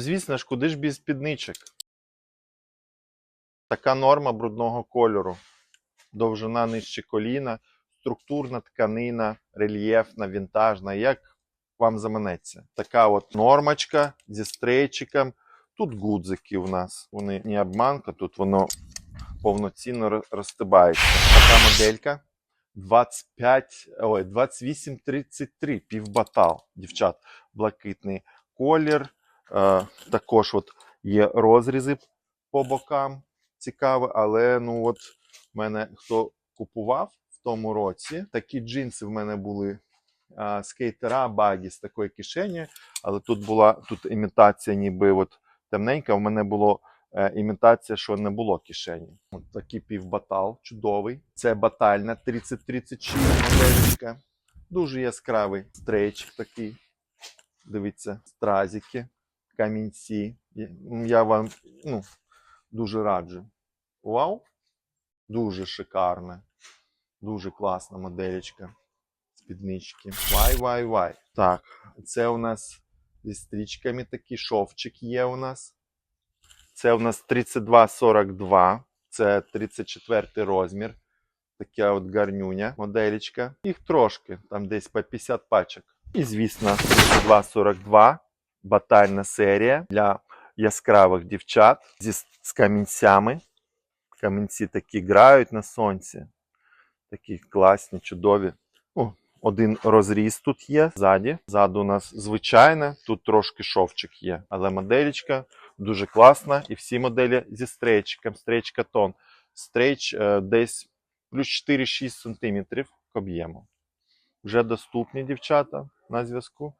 Звісно ж, куди ж без спідничок? Така норма брудного кольору. Довжина нижче коліна, структурна тканина, рельєфна, вінтажна, як вам заманеться. Така от нормочка зі стрейчиком. Тут гудзики у нас. Вони не обманка, тут воно повноцінно роз- розстибається. Така моделька 25, ой, 28-33, півбатал, дівчат, блакитний колір. Е, також от є розрізи по бокам. Цікаве, але ну от в мене хто купував в тому році, такі джинси в мене були а, скейтера багі з такої кишені, але тут була тут імітація, ніби от темненька. В мене було е, імітація, що не було кишені. От такий півбатал, чудовий. Це батальна 3036 моделька. Дуже яскравий стрейчик такий. Дивіться, стразики, камінці. Я- вам ну, дуже раджу. Вау! Дуже шикарна. Дуже класна моделечка. Спіднички. Вай, вай, вай. Так, це у нас зі стрічками такий шовчик є у нас. Це у нас 3242. Це 34 розмір. Така от гарнюня моделечка. Їх трошки, там десь по 50 пачок. І, звісно, 3242. Батальна серія для яскравих дівчат зі, з камінцями. Камінці такі грають на сонці. Такі класні, чудові. О, один розріз тут є ззаді. Ззаду у нас звичайне, тут трошки шовчик є. Але моделечка дуже класна. І всі моделі зі стрейчиком. Стрейчка тон. Стрейч е, десь плюс 4-6 см к об'єму. Вже доступні дівчата на зв'язку.